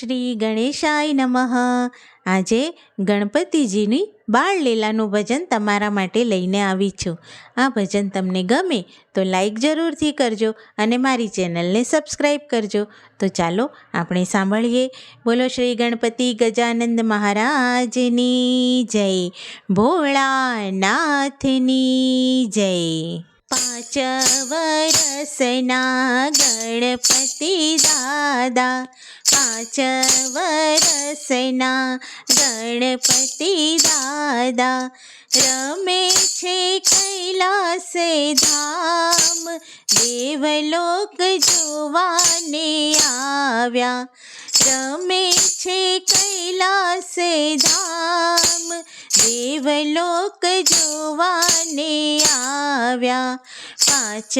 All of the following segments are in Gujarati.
શ્રી ગણેશાય નમઃ. આજે ગણપતિજીની બાળ લીલાનું ભજન તમારા માટે લઈને આવી છું. આ ભજન તમને ગમે તો લાઈક જરૂરથી કરજો અને મારી ચેનલને સબસ્ક્રાઈબ કરજો. તો ચાલો આપણે સાંભળીએ. બોલો શ્રી ગણપતિ ગજાનંદ મહારાજની જય. ભોળાનાથની જય. પાંચ વરસના ગણપતિ દાદા પાંચ વરસના ગણપતિ દાદા રમે છે કૈલાસે ધામ દેવલોક જોવાને આવ્યા રમે છે કૈલાસે જોવાને આવ્યા. પાંચ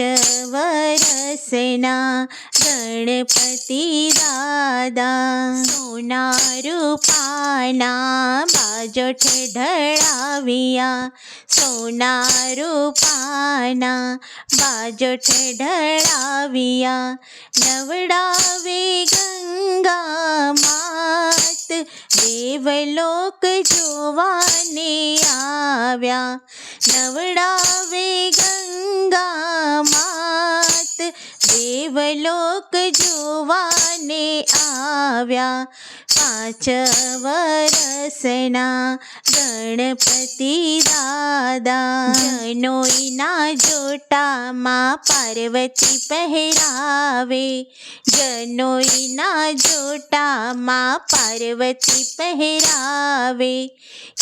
વરસના ગણપતિ દાદા સોના રૂપાના બાજોઠ ઢળાવ્યા. સોના રૂપાના બાજોઠ ઢળાવ્યા. નવડાવે ગંગા માત દેવલોક જોવાને આવ્યા. નવડાવે ગંગા માત દેવલોક જોવાને આવ્યા. પાંચ વરસના ગણપતિ દાદા જનોઈના જોટામાં પાર્વતી પહેરાવે જનોઈના જોટામાં પાર્વતી પહેરાવે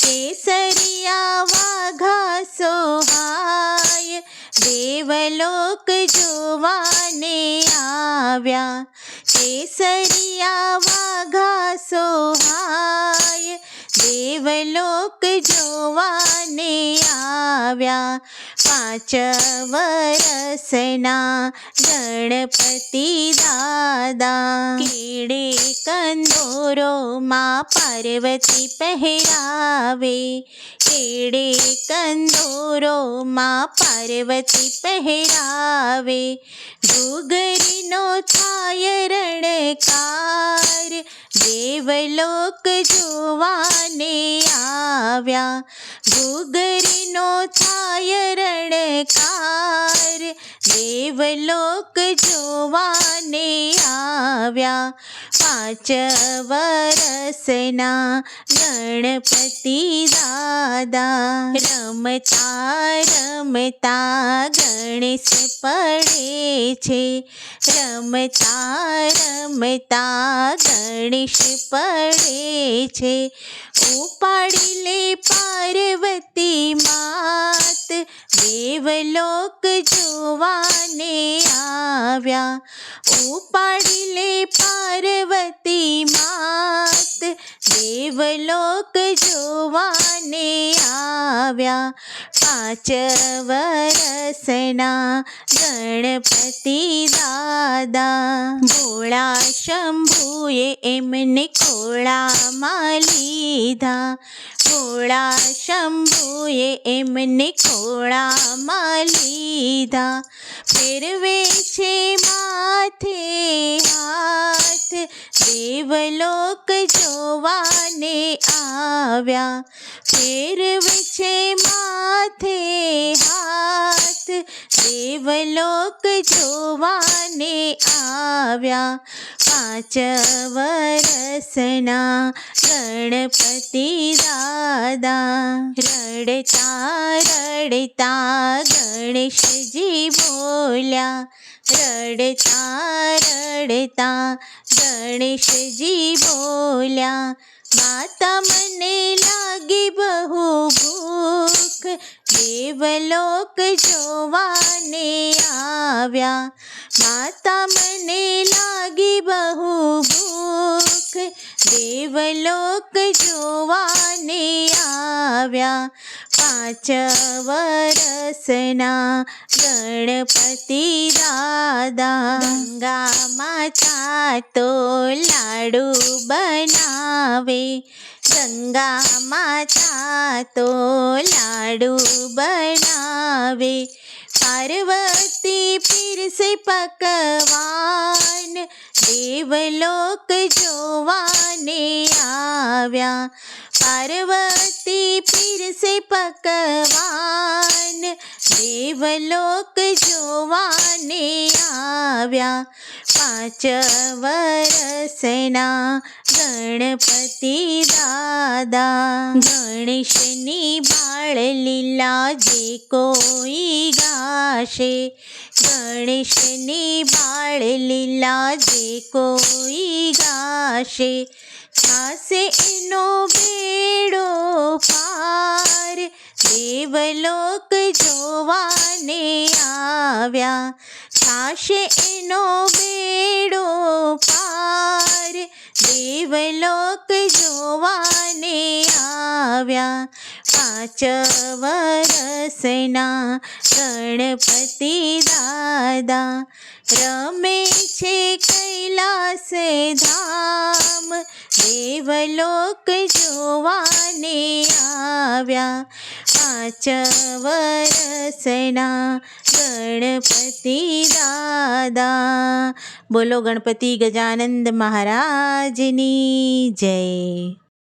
કેસરિયા વાઘા સોહાય દેવલોક જોવાને આવ્યા કેસરિયા વાઘા સોહાય દેવલોક જોવાને આવ્યા. પાંચ વરસના ગણપતિ દાદા. કેડે કંદોરોમાં પાર્વતી પહેરાવે. કેડે કંદોરોમાં પાર્વતી પહેરાવે. ઘૂગરીનો થાય રણકાર, દેવલોક જોવાને આવ્યા. ઘૂઘરીનો થાય રણકાર દેવલોક જોવાને આવ્યા. પાંચ વરસના ગણપતિ દાદા રમતા રમતા ગણેશ પડે છે. રમતા રમતા ગણેશ પડે છે. ઉપાડી લે પાર્વતી માત દેવલોક જોવાને આવ્યા. ઉપાડી લે પાર્વતી માત દેવલોક જોવાને આવ્યા. પાંચ વરસના ગણપતિ દાદા. ભોળા શંભુએ એમને ખોળામાં લીધા. ભોળા શંભુએ એમને ખોળામાં લીધા. ફેરવે છે માથે હાથ. દેવલોક જોવાને આવ્યા. ફેરવે છે માથે હાથ. દેવલોક જોવાને આવ્યા. પાંચ વરસના ગણપતિ દાદા. રડતા રડતા ગણેશજી બોલ્યા. રડતા રડતા ગણેશજી બોલ્યા. માતા મને લાગી બહુ ભૂખ. દેવલોક જોવાને આવ્યા. માતા મને લાગી બહુ ભૂખ. દેવલોક જોવાને આવ્યા. પાંચ વરસના ગણપતિ દાદા ગંગા માતા તો લાડુ બનાવે ગંગા માતા તો લાડુ બનાવે પાર્વતી પીરસે પકવાન દેવલોક જોવાને આવ્યા પાર્વતી પીરસે પકવાન, દેવલોક જોવાને આવ્યા. પાંચ વરસના ગણપતિ દાદા, ગણેશની બાળ લીલા જે કોઈ ગાશે. ગણેશની બાળ લીલા જે કોઈ ગાશે. થાશે એનો બેડો પાર. દેવલોક જોવાને આવ્યા. થાશે એનો બેડો પાર. દેવલોક જોવાને આવ્યા. પાંચ વરસના ગણપતિ દાદા રમે છે કૈલાસ ધામ. દેવલોક જોવાને આવ્યા પાંચ વરસના ગણપતિ દાદા. બોલો ગણપતિ ગજાનંદ મહારાજની જય.